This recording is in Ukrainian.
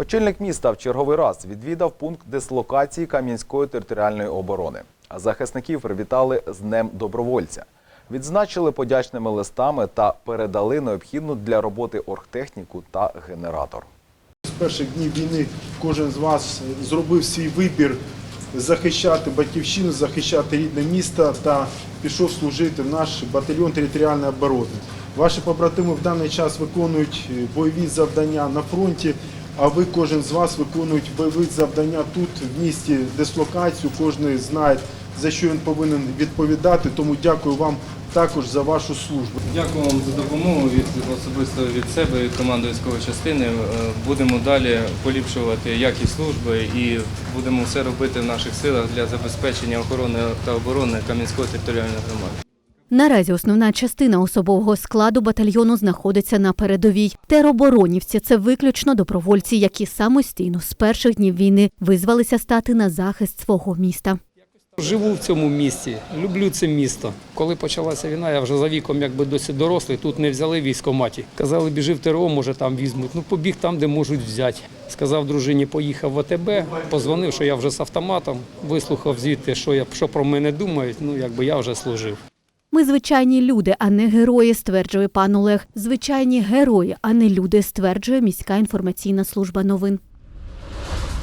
Очільник міста в черговий раз відвідав пункт дислокації Кам'янської територіальної оборони. А захисників привітали з Днем добровольця. Відзначили подячними листами та передали необхідну для роботи оргтехніку та генератор. З перших днів війни кожен з вас зробив свій вибір захищати батьківщину, захищати рідне місто та пішов служити в наш батальйон територіальної оборони. Ваші побратими в даний час виконують бойові завдання на фронті, а ви кожен з вас виконують бойові завдання тут, в місті, дислокацію. Кожен знає, за що він повинен відповідати. Тому дякую вам також за вашу службу. Дякую вам за допомогу від особисто від себе і команди військової частини. Е, Будемо далі поліпшувати якість служби і будемо все робити в наших силах для забезпечення охорони та оборони Кам'янської територіальної громади. Наразі основна частина особового складу батальйону знаходиться на передовій. Тероборонівці це виключно добровольці, які самостійно з перших днів війни визвалися стати на захист свого міста. Живу в цьому місті, люблю це місто. Коли почалася війна, я вже за віком якби досить дорослий, тут не взяли в військкоматі. Казали, біжи в ТРО, може там візьмуть. Ну побіг там, де можуть взяти. Сказав дружині, поїхав в АТБ, позвонив, що я вже з автоматом, вислухав звідти, що я що про мене думають. Ну якби я вже служив. Ми звичайні люди, а не герої, стверджує пан Олег. Звичайні герої, а не люди, стверджує міська інформаційна служба новин.